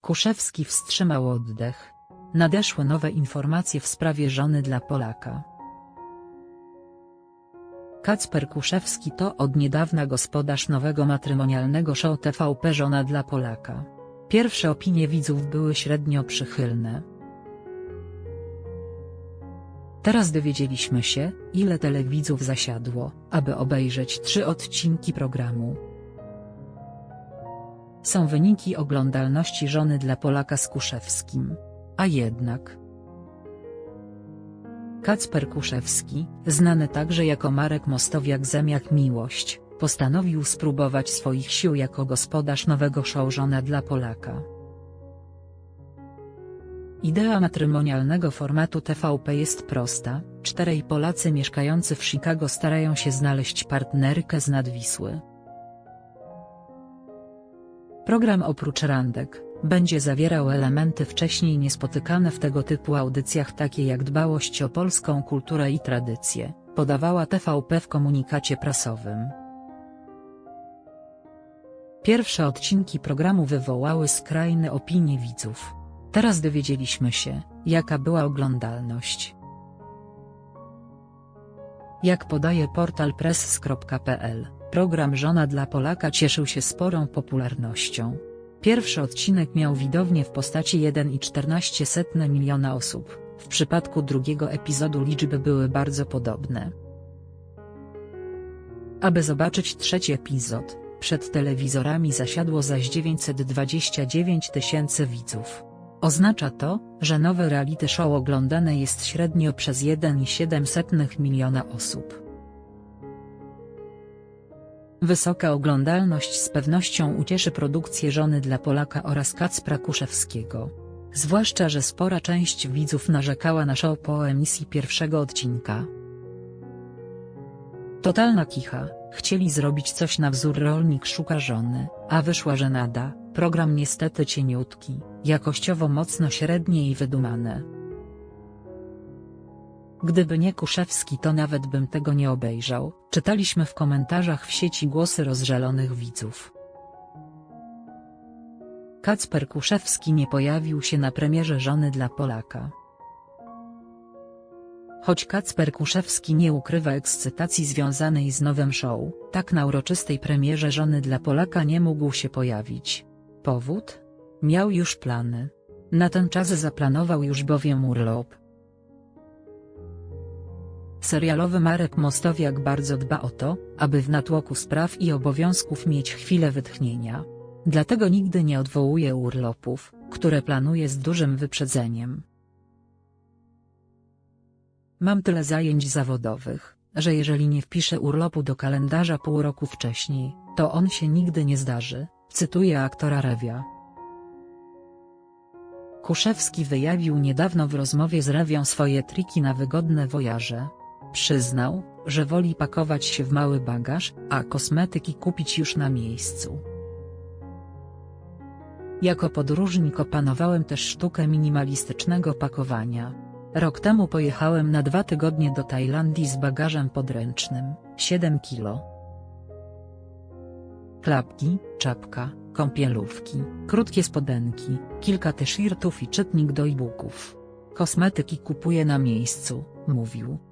Kuszewski wstrzymał oddech. Nadeszły nowe informacje w sprawie żony dla Polaka. Kacper Kuszewski to od niedawna gospodarz nowego matrymonialnego show TVP Żona dla Polaka. Pierwsze opinie widzów były średnio przychylne. Teraz dowiedzieliśmy się, ile telewidzów zasiadło, aby obejrzeć trzy odcinki programu. Są wyniki oglądalności żony dla Polaka z Kuszewskim. A jednak. Kacper Kuszewski, znany także jako Marek Mostowiak zamiast Miłość, postanowił spróbować swoich sił jako gospodarz nowego show Żona dla Polaka. Idea matrymonialnego formatu TVP jest prosta, czterej Polacy mieszkający w Chicago starają się znaleźć partnerkę z nadwisły. Program oprócz randek, będzie zawierał elementy wcześniej niespotykane w tego typu audycjach takie jak dbałość o polską kulturę i tradycje, podawała TVP w komunikacie prasowym. Pierwsze odcinki programu wywołały skrajne opinie widzów. Teraz dowiedzieliśmy się, jaka była oglądalność. Jak podaje portal press.pl, program Żona dla Polaka cieszył się sporą popularnością. Pierwszy odcinek miał widownię w postaci 1,14 miliona osób, w przypadku drugiego epizodu liczby były bardzo podobne. Aby zobaczyć trzeci epizod, przed telewizorami zasiadło zaś 929 tysięcy widzów. Oznacza to, że nowe reality show oglądane jest średnio przez 1,7 miliona osób. Wysoka oglądalność z pewnością ucieszy produkcję żony dla Polaka oraz Kacpra Kuszewskiego. Zwłaszcza, że spora część widzów narzekała na show po emisji pierwszego odcinka. Totalna kicha, chcieli zrobić coś na wzór rolnik szuka żony, a wyszła żenada, program niestety cieniutki, jakościowo mocno średnie i wydumane. Gdyby nie Kuszewski to nawet bym tego nie obejrzał, czytaliśmy w komentarzach w sieci głosy rozżalonych widzów. Kacper Kuszewski nie pojawił się na premierze Żony dla Polaka. Choć Kacper Kuszewski nie ukrywa ekscytacji związanej z nowym show, tak na uroczystej premierze Żony dla Polaka nie mógł się pojawić. Powód? Miał już plany. Na ten czas zaplanował już bowiem urlop. Serialowy Marek Mostowiak bardzo dba o to, aby w natłoku spraw i obowiązków mieć chwilę wytchnienia. Dlatego nigdy nie odwołuje urlopów, które planuje z dużym wyprzedzeniem. Mam tyle zajęć zawodowych, że jeżeli nie wpiszę urlopu do kalendarza pół roku wcześniej, to on się nigdy nie zdarzy, cytuje aktora Rewia. Kuszewski wyjawił niedawno w rozmowie z Rewią swoje triki na wygodne wojaże. Przyznał, że woli pakować się w mały bagaż, a kosmetyki kupić już na miejscu. Jako podróżnik opanowałem też sztukę minimalistycznego pakowania. Rok temu pojechałem na dwa tygodnie do Tajlandii z bagażem podręcznym, 7 kilo. Klapki, czapka, kąpielówki, krótkie spodenki, kilka t-shirtów i czytnik do e-booków. Kosmetyki kupuję na miejscu, mówił.